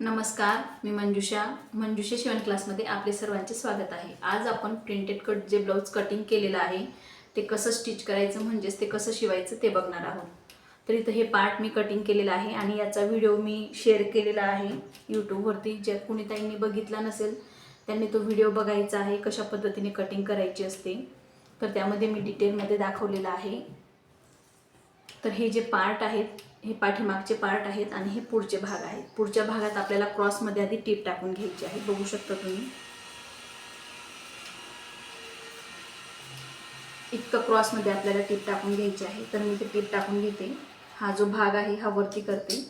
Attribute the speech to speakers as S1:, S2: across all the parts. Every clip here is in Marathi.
S1: नमस्कार मी मंजुषा. मंजुषा शिवण क्लासमध्ये आपले सर्वांचे स्वागत आहे. आज आपण प्रिंटेड कट जे ब्लाऊज कटिंग केलेलं आहे ते कसं स्टिच करायचं म्हणजेच ते कसं शिवायचं ते बघणार आहोत. तर इथं हे पार्ट मी कटिंग केलेलं आहे आणि याचा व्हिडिओ मी शेअर केलेला आहे यूट्यूबवरती ज्या कुणी ताईंनी बघितला नसेल त्यांनी तो व्हिडिओ बघायचा आहे कशा पद्धतीने कटिंग करायची असते. तर त्यामध्ये मी डिटेलमध्ये दाखवलेलं आहे. तर हे जे पार्ट आहेत हे पाठीमागचे पार्ट आहेत आणि हे पुढचे भाग आहेत. पुढच्या भागात आपल्याला क्रॉसमध्ये आधी टीप टाकून घ्यायची आहे. बघू शकता तुम्ही. इतकं क्रॉसमध्ये आपल्याला टीप टाकून घ्यायची आहे. तर मी ते टीप टाकून घेते. हा जो भाग आहे हा वरती करते.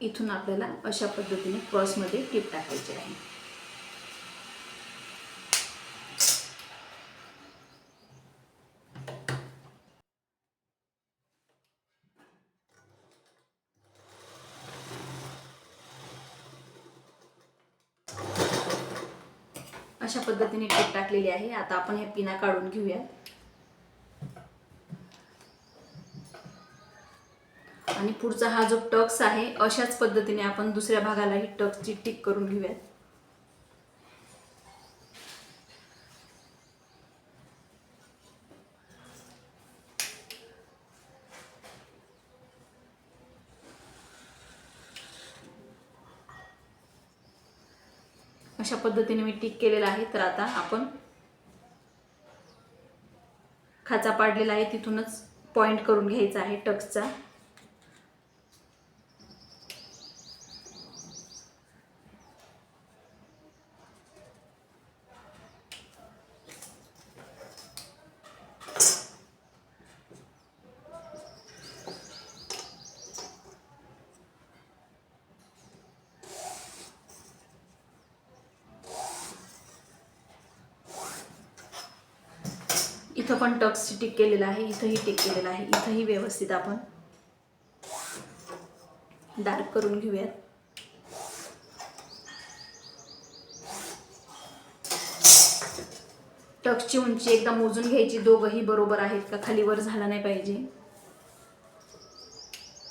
S1: इथून आपल्याला अशा पद्धतीने क्रॉसमध्ये टीप टाकायची आहे. अशा पद्धतीने टीप टाकलेली आहे. आता आपण हे पिना काढून घेऊया. आणि पुढचा हा जो टक्स आहे अशाच पद्धतीने आपण दुसऱ्या भागालाही टक्सची टिक करून घेऊयात अशा पद्धतीने मी टिक केलेला आहे तर आता आपण खाचा पाडलेला आहे तिथूनच पॉइंट करून घ्यायचा आहे टक्सचा. इथं पण टक्सची टिक केलेलं आहे इथंही टिक केलेलं आहे इथंही व्यवस्थित आपण डार्क करून घेऊयात. टक्सची उंची एकदा मोजून घ्यायची दोघंही बरोबर आहेत का खाली वर झाला नाही पाहिजे.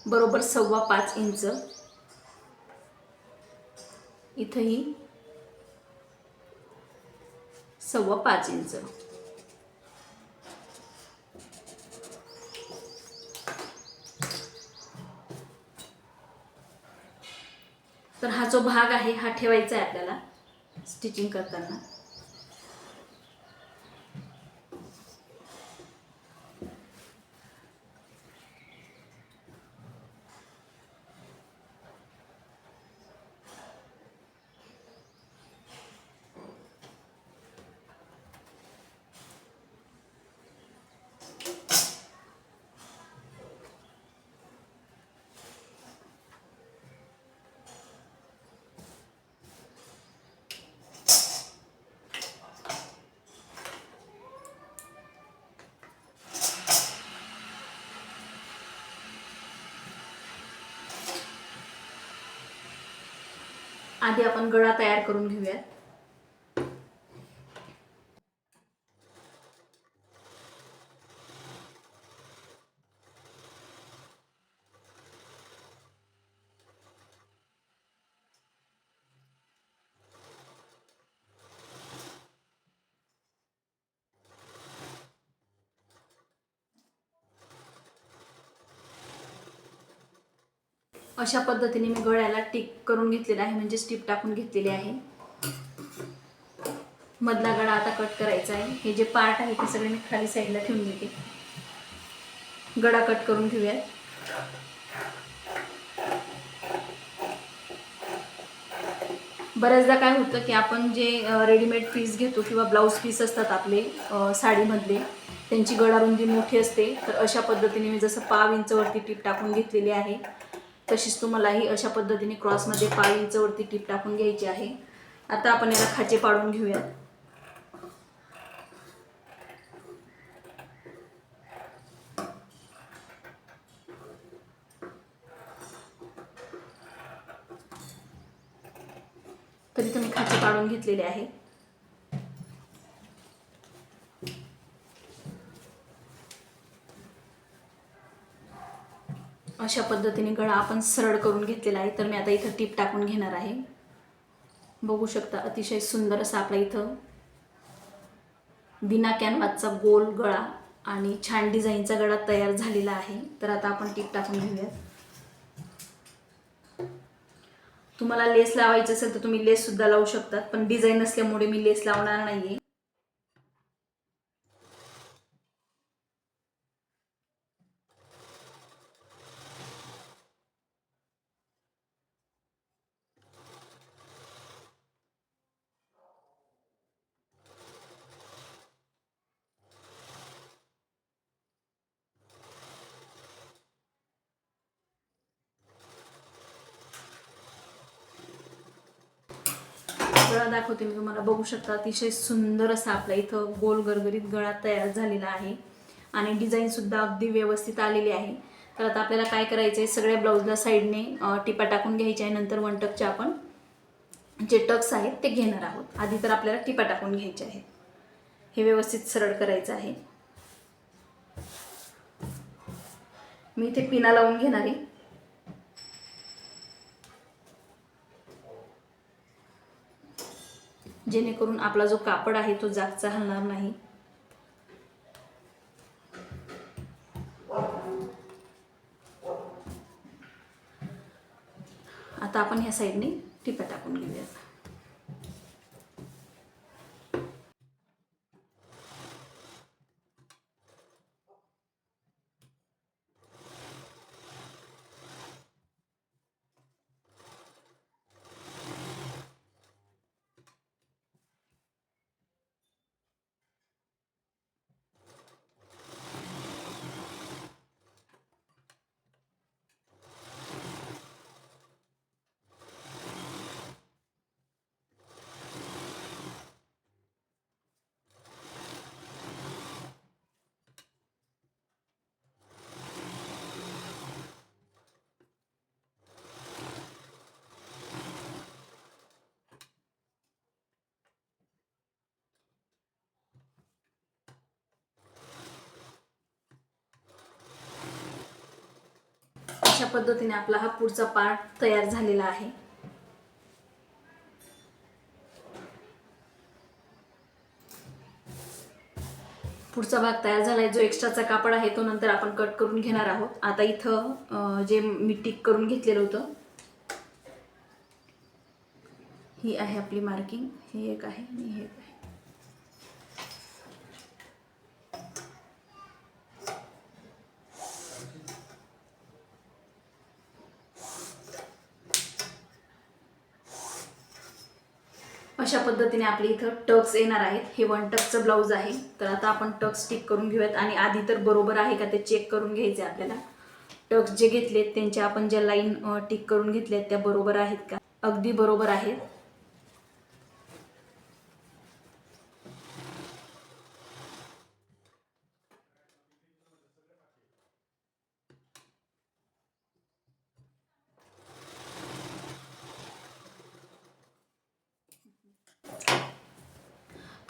S1: बरोबर सव्वा पाच इंच. इथंही सव्वा पाच इंच. तर हा जो भाग आहे हा ठेवायचा आहे आपल्याला स्टिचिंग करताना. आधी आपण गळा तयार करून घेऊयात. अशा पद्धतीने मी गळ्याला टिक करून घेतलेला आहे म्हणजे टिप टाकून घेतलेली आहे. मधला गळा आता कट करायचा आहे. हे जे पार्ट आहे ते सगळे मी खाली साईडला ठेवून देते. गळा कट करून घेऊयात. बऱ्याचदा काय होतं की आपण जे रेडीमेड पीस घेतो किंवा ब्लाऊज पीस असतात आपले साडीमधले त्यांची गळारुंदी मोठी असते. तर अशा पद्धतीने मी जसं पाव इंचवरती टीप टाकून घेतलेली आहे. तशीच तुम्हालाही अशा पद्धतीने क्रॉसमध्ये पाव इंचवरती टीप टाकून घ्यायची आहे. आता आपण याला खाचे पाडून घेऊयात. तरी तुम्ही खाचे पाडून घेतलेले आहे. अशा पद्धतीने गळा आपण सरळ करून घेतलेला आहे. तर मी आता इथं टीप टाकून घेणार आहे. बघू शकता अतिशय सुंदर असा आपला इथं बिना कॅनवासचा गोल गळा आणि छान डिझाईनचा गळा तयार झालेला आहे. तर आता आपण टीप टाकून घेऊयात. तुम्हाला लेस लावायचं असेल तर तुम्ही लेस सुद्धा लावू शकतात पण डिझाईन असल्यामुळे मी लेस लावणार नाहीये. गळा दाखवते मी तुम्हाला. बघू शकता अतिशय सुंदर असा आपला इथं गोल गरगरीत गळा तयार झालेला आहे. आणि डिझाईन सुद्धा अगदी व्यवस्थित आलेली आहे. तर आता आपल्याला काय करायचं आहे सगळ्या ब्लाऊजला साईडने टिपा टाकून घ्यायच्या आहे. नंतर वन टकचे आपण जे टक्स आहेत ते घेणार आहोत. आधी तर आपल्याला टिपा टाकून घ्यायचे आहेत. हे व्यवस्थित सरळ करायचं आहे. मी इथे पिना लावून घेणार आहे. जेणेकरून आपला जो कापड आहे तो जागचा हलणार नाही. आता आपण ह्या साईडने टिपा टाकून घेऊयात. अशा पद्धतीने आपला हा पुढचा पार्ट तयार झालेला आहे. पुढचा भाग तयार झालाय. जो एक्स्ट्राचा कापड आहे तो नंतर आपण कट करून घेणार आहोत. आता इथं जे मी टिक करून घेतलेलं होतं ही आहे आपली मार्किंग ही एक आहे आणि हे एक आहे अशा पद्धतीने आपल्या इथं टक्स येणार आहेत. हे वन टक्सचं ब्लाऊज आहे. तर आता आपण टक्स टिक करून घेऊयात. आणि आधी तर बरोबर आहे का ते चेक करून घ्यायचे आपल्याला. टक्स जे घेतलेत त्यांच्या आपण ज्या लाईन टिक करून घेतल्यात त्या बरोबर आहेत का? अगदी बरोबर आहेत.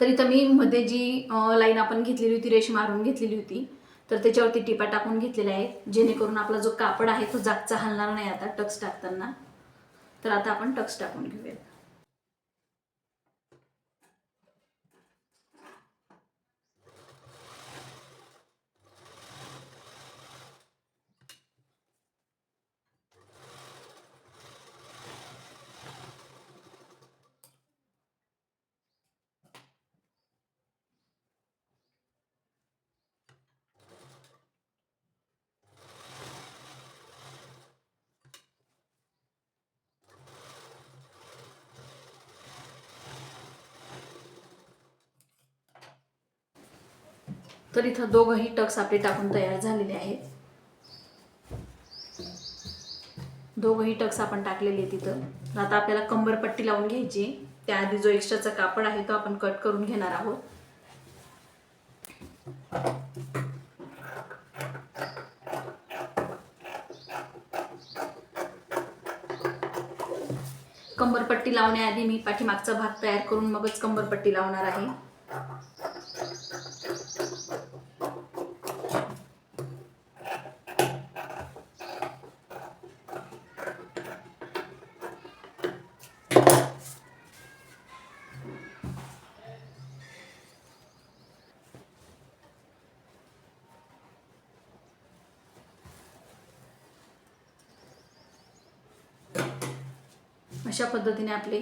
S1: तर इथं मी मध्ये जी लाईन आपण घेतलेली होती रेश मारून घेतलेली होती तर त्याच्यावरती टिपा टाकून घेतलेल्या आहेत जेणेकरून आपला जो कापड आहे तो जागचा हलणार नाही आता टक्स टाकताना. तर आता आपण टक्स टाकून घेऊयात. तर इथं दोघंही टक्स आपले टाकून तयार झालेले आहेत. दोघंही टक्स आपण टाकलेले तिथं आता आपल्याला कंबरपट्टी लावून घ्यायची त्याआधी जो एक्स्ट्राचा कापड आहे तो आपण कट करून घेणार आहोत. कंबरपट्टी लावण्याआधी मी पाठीमागचा भाग तयार करून मगच कंबरपट्टी लावणार आहे. अशा पद्धतीने आपले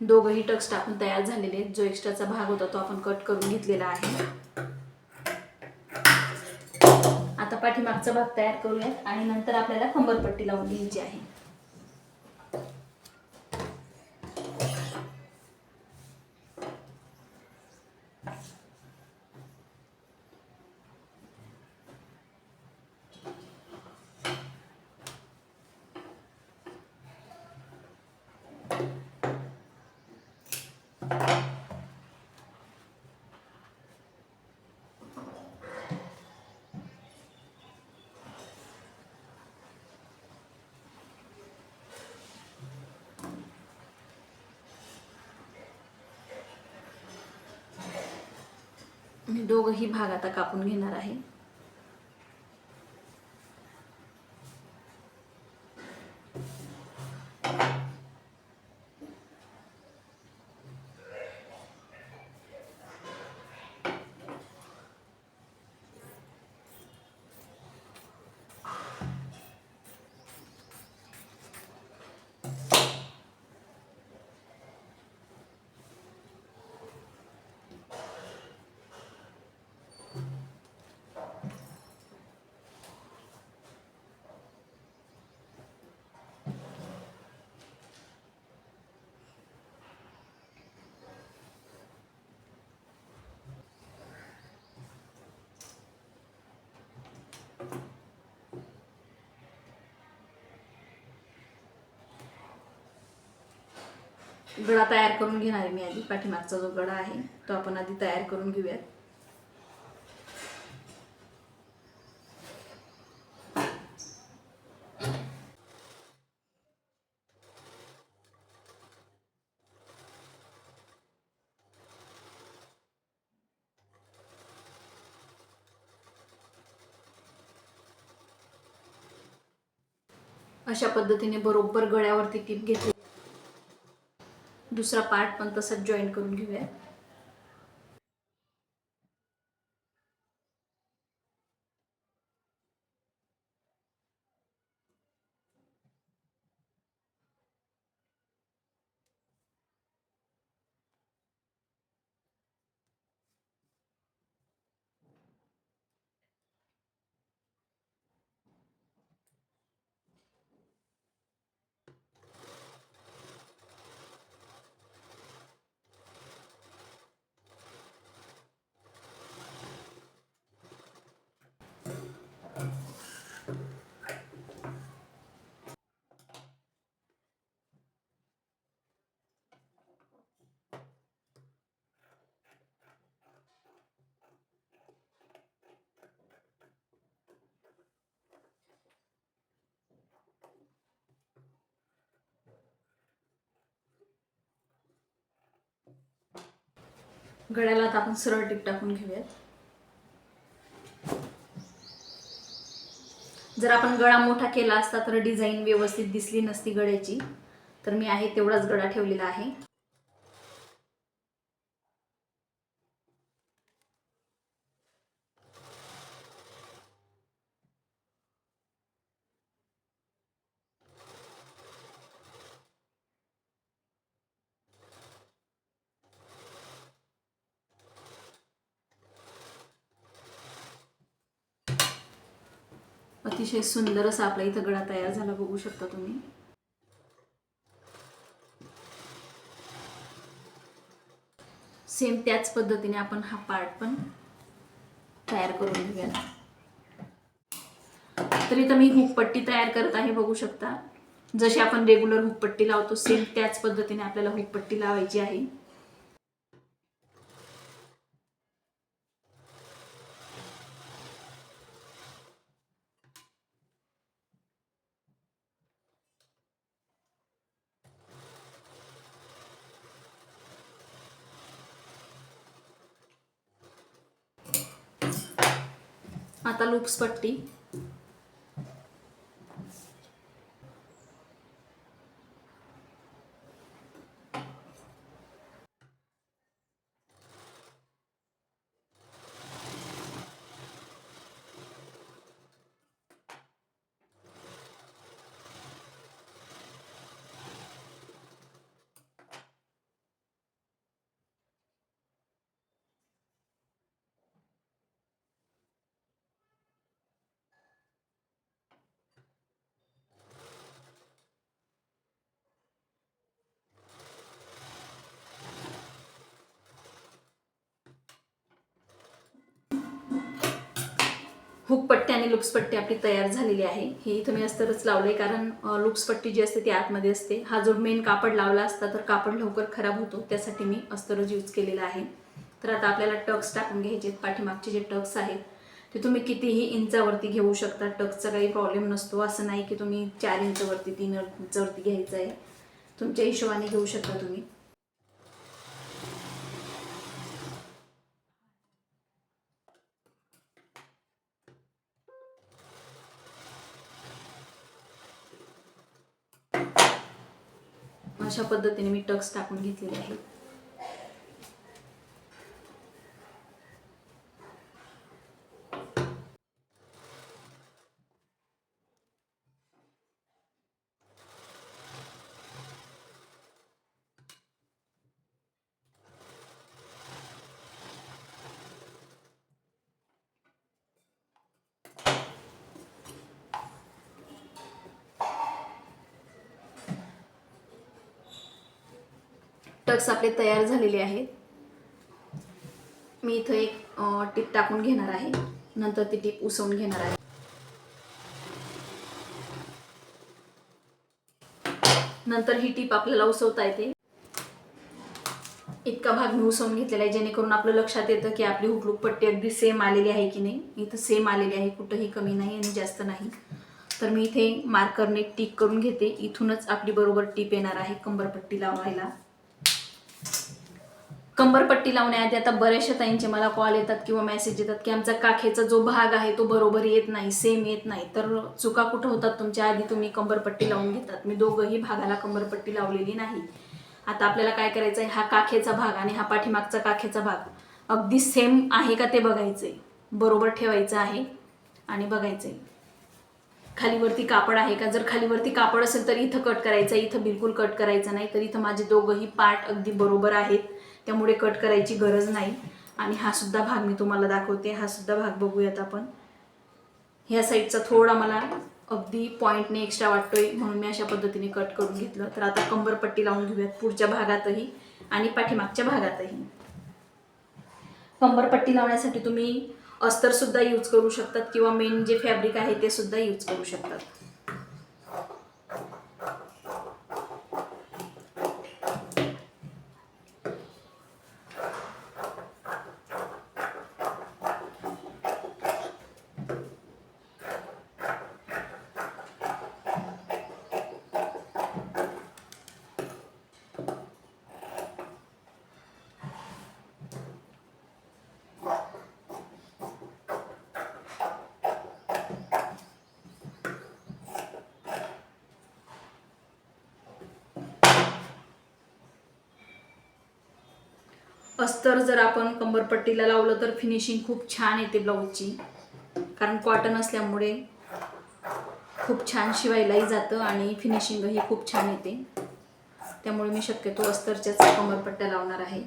S1: दोघंही टक्स टाकून तयार झालेले आहेत. जो एक्स्ट्राचा भाग होता तो आपण कट करून घेतलेला आहे. आता पाठीमागचा भाग तयार करूयात आणि नंतर आपल्याला कंबरपट्टी लावून घ्यायची आहे. मी दोघही भाग आता कापून घेणार आहे. गळा तयार करून घेणार आहे मी आधी. पाठीमागचा जो गळा आहे तो आपण आधी तयार करून घेऊयात. अशा पद्धतीने बरोबर गळ्यावरती टीप घेतली. दुसरा पार्ट पण तसंच जॉईन करून घेऊया. गळ्याला आता आपण सरळ टीप टाकून घेऊयात. जर आपण गळा मोठा केला असता तर डिझाईन व्यवस्थित दिसली नसती गळ्याची तर मी आहे तेवढाच गळा ठेवलेला आहे. अतिशय सुंदर असा आपला इथं गळा तयार झाला बघू शकता तुम्ही. सेम त्याच पद्धतीने आपण हा पार्ट पण तयार करून घेऊया. तर इथं मी हुकपट्टी तयार करत आहे बघू शकता. जशी आपण रेग्युलर हुकपट्टी लावतो सेम त्याच पद्धतीने आपल्याला हुकपट्टी लावायची आहे. कल्पस्पट्टी हुकपट्टी आणि लुक्सपट्टी आपली तयार झालेली आहे. ही इथं मी अस्तरच लावलंय कारण लुक्सपट्टी जी असते ती आतमध्ये असते. हा जो मेन कापड लावला असता तर कापड लवकर खराब होतो. त्यासाठी मी अस्तरच यूज केलेला आहे. तर आता आपल्याला टक्स टाकून घ्यायचे आहेत. पाठीमागचे जे टक्स आहेत ते तुम्ही कितीही इंचावरती घेऊ शकता. टक्सचा काही प्रॉब्लेम नसतो. असं नाही की तुम्ही चार इंचवरती तीन इंचावरती घ्यायचं आहे. तुमच्या हिशोबाने घेऊ शकता तुम्ही. अशा पद्धतीने मी टक्स टाकून घेतलेले आहेत. प्रोडक्ट्स आपले तयार झालेले आहेत. मी इथं एक टीप टाकून घेणार आहे. नंतर ती टीप उसवून घेणार आहे. नंतर ही टीप आपल्याला उसवता येते. इतका भाग मी उसवून घेतलेला आहे जेणेकरून आपलं लक्षात येतं की आपली हुकलूक पट्टी अगदी सेम आलेली आहे की नाही. इथं सेम आलेली आहे कुठंही कमी नाही आणि जास्त नाही. तर मी इथे मार्करने टीक करून घेते. इथूनच आपली बरोबर टीप येणार आहे कंबरपट्टी लावायला. कंबरपट्टी लावण्याआधी आता बऱ्याचशा ताईंचे मला कॉल येतात किंवा मेसेज येतात की आमचा काखेचा जो भाग आहे तो बरोबर येत नाही सेम येत नाही. तर चुका कुठं होतात? तुमच्या आधी तुम्ही कंबरपट्टी लावून घेतात. मी दोघंही भागाला कंबरपट्टी लावलेली नाही. आता आपल्याला काय करायचं आहे हा काखेचा भाग आणि हा पाठीमागचा काखेचा भाग. अगदी सेम आहे का ते बघायचं आहे बरोबर ठेवायचं आहे आणि बघायचं आहे खालीवरती कापड आहे का? जर खालीवरती कापड असेल तर इथं कट करायचं आहे इथं बिलकुल कट करायचं नाही. तर इथं माझे दोघंही पार्ट अगदी बरोबर आहेत. त्यामुळे कट करायची गरज नाही. आणि हा सुद्धा भाग मी तुम्हाला दाखवते. हा सुद्धा भाग बघूयात आपण. ह्या साईडचा थोडा मला अगदी पॉईंटने एक्स्ट्रा वाटतोय म्हणून मी अशा पद्धतीने कट करून घेतलं. तर आता कंबरपट्टी लावून घेऊयात पुढच्या भागातही आणि पाठीमागच्या भागातही. कंबरपट्टी लावण्यासाठी तुम्ही अस्तरसुद्धा यूज करू शकतात किंवा मेन जे फॅब्रिक आहे ते सुद्धा यूज करू शकतात. अस्तर जर आपण कंबरपट्टीला लावलं तर फिनिशिंग खूप छान येते ब्लाऊजची कारण कॉटन असल्यामुळे खूप छान शिवायलाही जातं आणि फिनिशिंगही खूप छान येते. त्यामुळे मी शक्यतो अस्तरच्याच कंबरपट्ट्या लावणार आहे.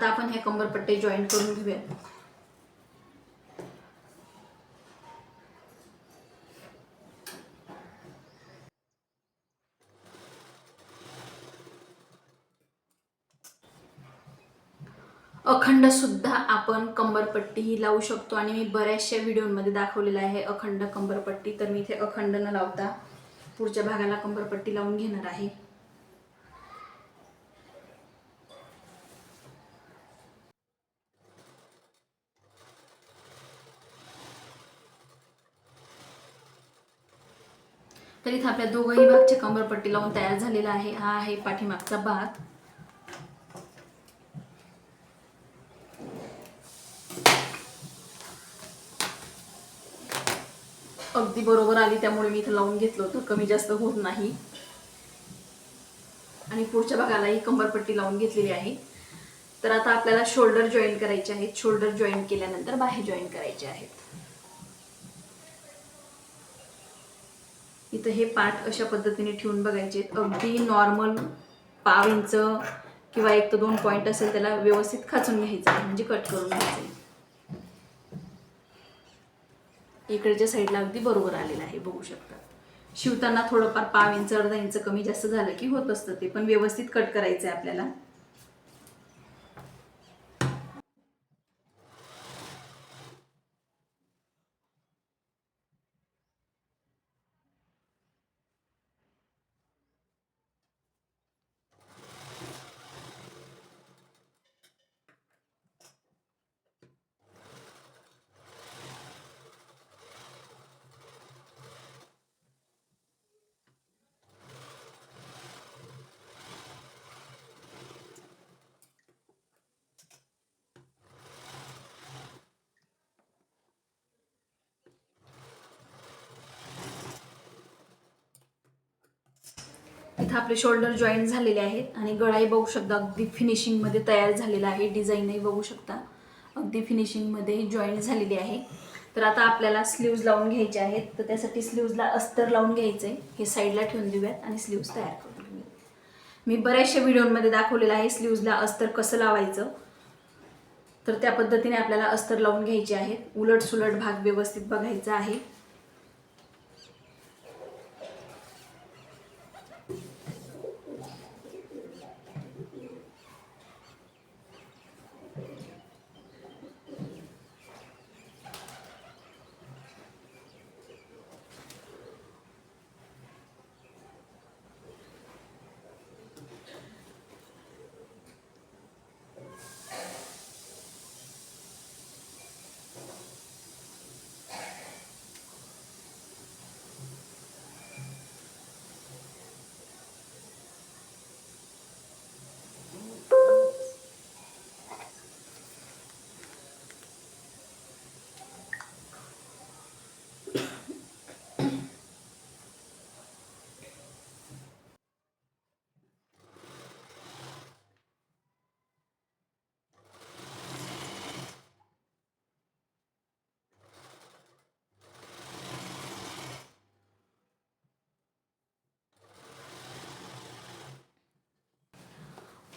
S1: आता आपण हे कंबरपट्टे जॉईन करून घेऊया अखंड सुद्धा आपण कंबरपट्टी ही लावू शकतो आणि मी बऱ्याचशा व्हिडिओमध्ये दाखवलेला आहे अखंड कंबरपट्टी तर मी इथे अखंड न लावता पुढच्या भागाला कंबरपट्टी लावून घेणार आहे. तर इथं आपल्या दोघंही भागचे कंबरपट्टी लावून तयार झालेला आहे. हा आहे पाठीमागचा भाग. अगदी बरोबर आली त्यामुळे मी इथं लावून घेतलं होतं. कमी जास्त होत नाही. आणि पुढच्या भागालाही कंबरपट्टी लावून घेतलेली आहे. तर आता आपल्याला शोल्डर जॉईन करायचे आहेत. शोल्डर जॉईन केल्यानंतर बाहेर जॉईन करायचे आहेत. इथं हे पाठ अशा पद्धतीने ठेवून बघायचे अगदी नॉर्मल पाव इंच किंवा एक तर दोन पॉईंट असेल त्याला व्यवस्थित खाचून घ्यायचं म्हणजे कट करून घ्यायचं इकडच्या साईडला अगदी बरोबर आलेलं आहे बघू शकता. शिवताना थोडंफार पाव इंच अर्धा इंच कमी जास्त झालं की होत असतं ते पण व्यवस्थित कट करायचं आहे आपल्याला. इथं आपले शोल्डर जॉईंट झालेले आहेत आणि गळाही बघू शकता अगदी फिनिशिंगमध्ये तयार झालेला आहे. डिझाईनही बघू शकता. अगदी फिनिशिंगमध्ये जॉईंट झालेली आहे. तर आता आपल्याला स्लीव्ज लावून घ्यायचे आहेत. तर त्यासाठी स्लीव्जला अस्तर लावून घ्यायचं आहे. हे साईडला ठेवून देऊयात आणि स्लीव्ज तयार करून घेऊयात. मी बऱ्याचशा व्हिडिओमध्ये दाखवलेलं आहे स्लीव्जला अस्तर कसं लावायचं. तर त्या पद्धतीने आपल्याला अस्तर लावून घ्यायचे आहेत. उलट सुलट भाग व्यवस्थित बघायचा आहे.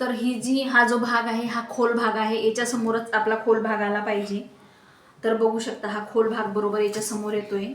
S1: तर ही जी हा जो भाग आहे हा खोल भाग आहे याच्यासमोरच आपला खोल भाग आला पाहिजे. तर बघू शकता हा खोल भाग बरोबर याच्यासमोर येतोय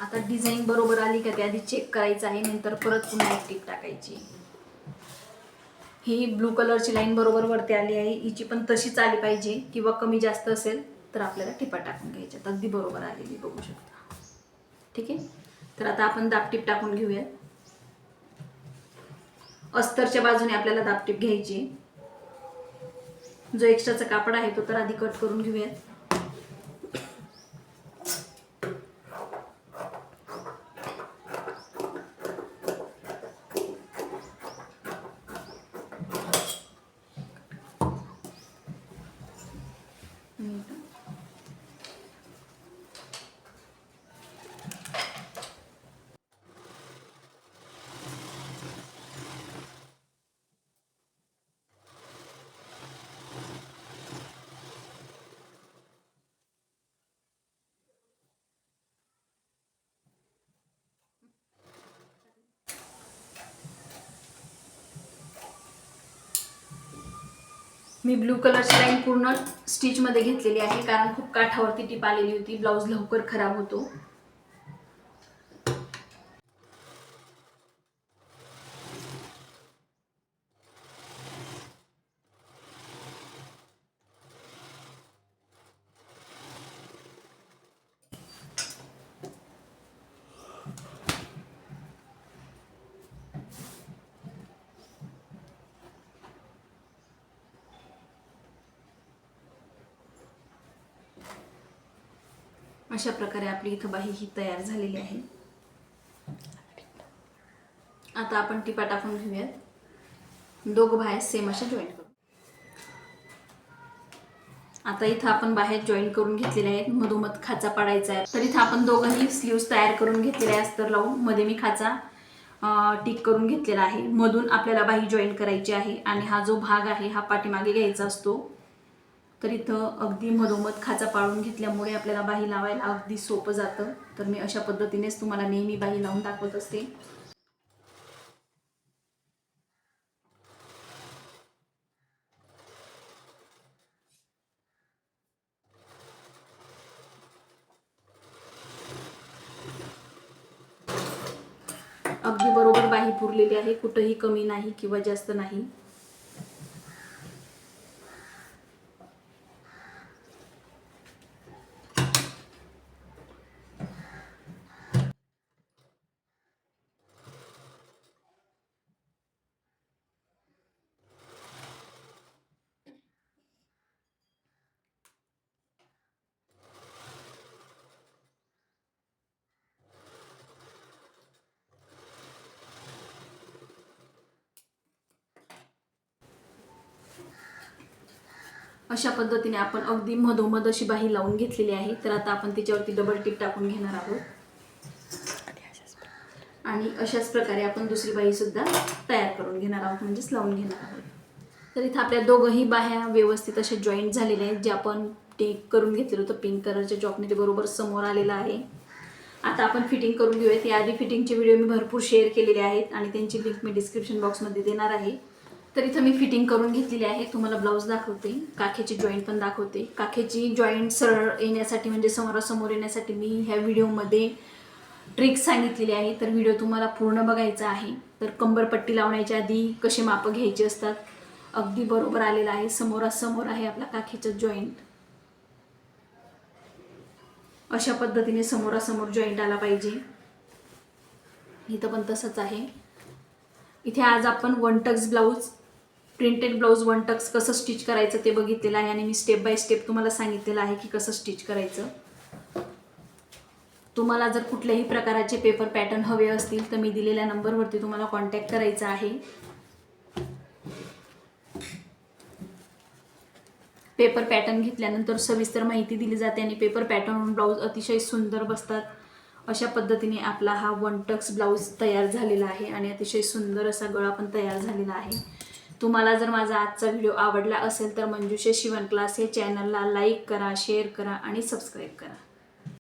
S1: आता डिझाईन बरोबर आली का ते आधी चेक करायचं आहे नंतर परत पुन्हा एक टीप टाकायची. ही ब्लू कलरची लाईन बरोबर वरती आली आहे हिची पण तशीच आली पाहिजे. किंवा कमी जास्त असेल तर आपल्याला टिपा टाकून घ्यायच्यात. अगदी बरोबर आलेली बघू शकता. ठीक आहे? तर आता आपण दापटीप टाकून घेऊयात अस्तरच्या बाजूने आपल्याला दापटीप घ्यायची जो एक्स्ट्राचा कापड आहे तो तर आधी कट करून घेऊयात. मी ब्लू कलरची लाईन पूर्ण स्टिचमध्ये घेतलेली आहे कारण खूप काठावरती टीप आलेली होती. ब्लाऊज लवकर खराब होतो. अशा प्रकारे आपली इथं बाही ही तयार झालेली आहे. आता आपण टिपा टाकून घेऊयात. दोघं बाहेर सेम अशा जॉईन करू आता इथं आपण बाहेर जॉईन करून घेतलेले आहेत. मधोमध खाचा पाडायचा आहे. तर इथं आपण दोघंही स्लीव्स तयार करून घेतलेले आहेत. अस्तर लावून मध्ये मी खाचा टिक करून घेतलेला आहे. मधून आपल्याला बाही जॉईन करायची आहे आणि हा जो भाग आहे हा पाठीमागे घ्यायचा असतो. तर इथं अगदी मधोमध खाचा पाळून घेतल्यामुळे आपल्याला बाही लावायला अगदी सोपं जातं. तर मी अशा पद्धतीनेच तुम्हाला नेहमी बाही लावून दाखवत असते. अगदी बरोबर बाही पुरलेली आहे. कुठंही कमी नाही किंवा जास्त नाही. अशा पद्धतीने आपण अगदी मधोमध अशी बाही लावून घेतलेली आहे. तर आता आपण तिच्यावरती डबल टीप टाकून घेणार आहोत. आणि अशाच प्रकारे आपण दुसरी बाहीसुद्धा तयार करून घेणार आहोत म्हणजेच लावून घेणार आहोत. तर इथं आपल्या दोघंही बाह्या व्यवस्थित असे जॉईंट झालेले आहेत जे आपण टेक करून घेतलेलं होतं पिंक कलरच्या जॉबने ते बरोबर समोर आलेलं आहे. आता आपण फिटिंग करून घेऊयात. याआधी फिटिंगचे व्हिडिओ मी भरपूर शेअर केलेले आहेत आणि त्यांची लिंक मी डिस्क्रिप्शन बॉक्समध्ये देणार आहे. तर इथं मी फिटिंग करून घेतलेली आहे. तुम्हाला ब्लाऊज दाखवते. काखेची जॉईंट पण दाखवते. काखेची जॉईंट सरळ येण्यासाठी म्हणजे समोरासमोर येण्यासाठी मी ह्या व्हिडिओमध्ये ट्रिक सांगितलेली आहे. तर व्हिडिओ तुम्हाला पूर्ण बघायचा आहे. तर कंबरपट्टी लावण्याच्या आधी कसे मापं घ्यायचे असतात अगदी बरोबर आलेलं आहे. समोरासमोर आहे आपला काखेचा जॉईंट अशा पद्धतीने समोरासमोर जॉईंट आला पाहिजे. इथं पण तसंच आहे. इथे आज आपण one tucks blouse printed blouse one tucks कसं स्टिच करायचं ते बघितलेलं आहे आणि मी स्टेप बाय स्टेप तुम्हाला सांगितलेलं आहे की कसं स्टिच करायचं. तुम्हाला जर कुठल्याही प्रकाराचे पेपर पॅटर्न हवे असतील तर मी दिलेल्या नंबरवरती तुम्हाला कॉन्टॅक्ट करायचा आहे. पेपर पॅटर्न घेतल्यानंतर सविस्तर माहिती दिली जाते आणि पेपर पॅटर्न ब्लाऊज अतिशय सुंदर बसतात. अशा पद्धतीने आपला हा वन टक्स ब्लाऊज तयार झालेला आहे आणि अतिशय सुंदर असा गळा पण तयार झालेला आहे. तुम्हाला जर माझा आजचा व्हिडिओ आवडला असेल तर मंजुषे शिवण क्लास हे चॅनलला लाईक करा शेअर करा आणि सबस्क्राईब करा.